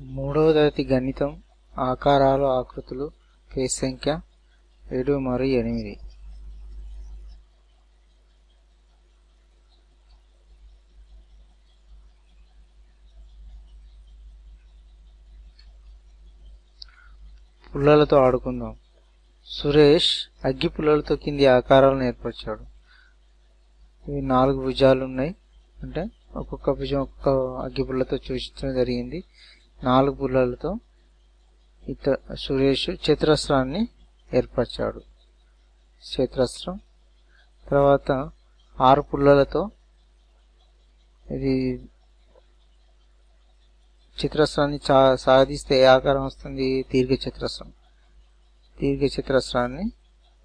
మూడవ తరగతి గణితం ఆకారాలు ఆకృతులు పేజ్ సంఖ్య ఏడు మరియు ఎనిమిది. పుల్లలతో ఆడుకుందాం. సురేష్ అగ్గి పుల్లలతో కింది ఆకారాలను ఏర్పరిచాడు. ఇవి నాలుగు భుజాలు ఉన్నాయి అంటే ఒక్కొక్క భుజం ఒక్కొక్క అగ్గి పుల్లతో సూచించడం జరిగింది. నాలుగు పుల్లలతో ఇత సురేష్ చతురస్రాన్ని ఏర్పరిచాడు. చతురస్రం. తర్వాత ఆరు పుల్లలతో ఇది చతురస్రాన్ని చా సాధిస్తే ఏ ఆకారం వస్తుంది? దీర్ఘ చతురస్రం. దీర్ఘ చతురస్రాన్ని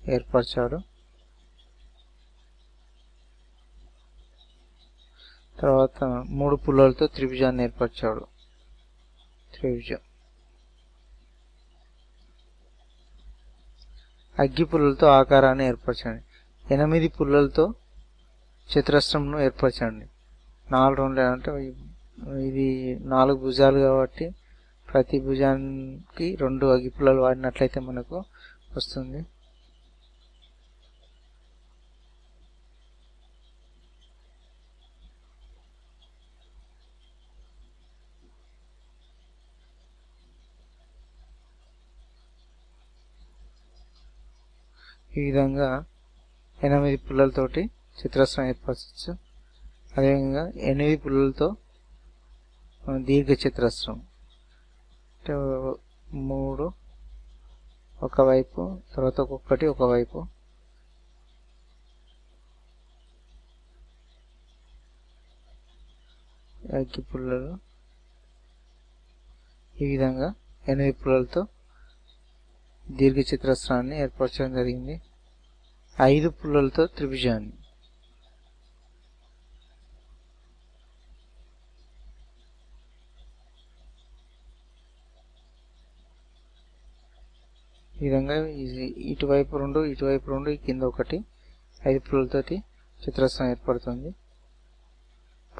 ఏర్పరిచాడు. తర్వాత మూడు పుల్లలతో త్రిభుజాన్ని ఏర్పరిచాడు. త్రిభుజం అగ్గి పుల్లలతో ఆకారాన్ని ఏర్పరచండి. ఎనిమిది పుల్లలతో చతురస్రంను ఏర్పరచండి. నాలుగు రెండు అంటే ఇది నాలుగు భుజాలు కాబట్టి ప్రతి భుజానికి రెండు అగ్గి పుల్లలు వాడినట్లయితే మనకు వస్తుంది. ఈ విధంగా ఎనిమిది పుల్లలతోటి చిత్రస్రం ఏర్పరచచ్చు అదేవిధంగా ఎనిమిది పుల్లలతో దీర్ఘ చతురస్రం అంటే మూడు ఒకవైపు తర్వాత ఒక్కొక్కటి ఒకవైపు. అగ్గి పుల్లలు. ఈ విధంగా ఎనిమిది పుల్లలతో దీర్ఘ చతురస్రాన్ని ఏర్పరచడం జరిగింది. ఐదు పుల్లలతో త్రిభుజాన్ని. ఈ విధంగా ఇటువైపు రెండు ఇటువైపు రెండు కింద ఒకటి ఐదు పుల్లలతోటి చిత్రస్రం ఏర్పడుతుంది.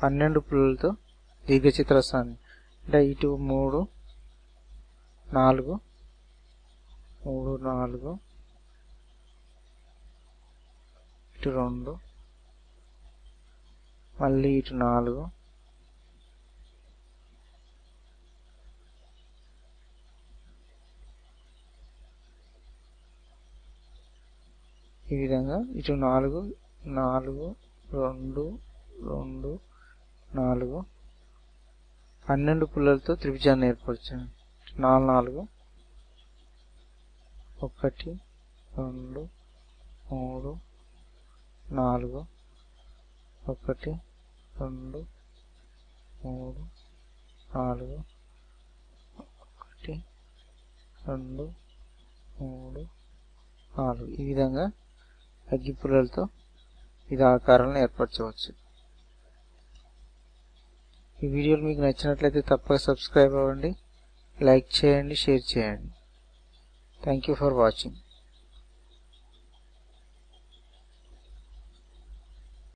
పన్నెండు పుల్లలతో దీర్ఘ చిత్రస్రాన్ని అంటే ఇటు మూడు నాలుగు మూడు నాలుగు ఇటు రెండు మళ్ళీ ఇటు నాలుగు ఈ విధంగా ఇటు నాలుగు నాలుగు రెండు రెండు నాలుగు పన్నెండు పుల్లలతో త్రిభుజాన్ని ఏర్పరచాను. నాలుగు నాలుగు ఒకటి రెండు మూడు నాలుగు ఒకటి రెండు మూడు నాలుగు ఒకటి రెండు మూడు నాలుగు. ఈ విధంగా అగ్గిపుల్లలతో ఇది ఆకారాలను ఏర్పరచవచ్చు. ఈ వీడియోలు మీకు నచ్చినట్లయితే తప్పక సబ్స్క్రైబ్ అవ్వండి లైక్ చేయండి షేర్ చేయండి. Thank you for watching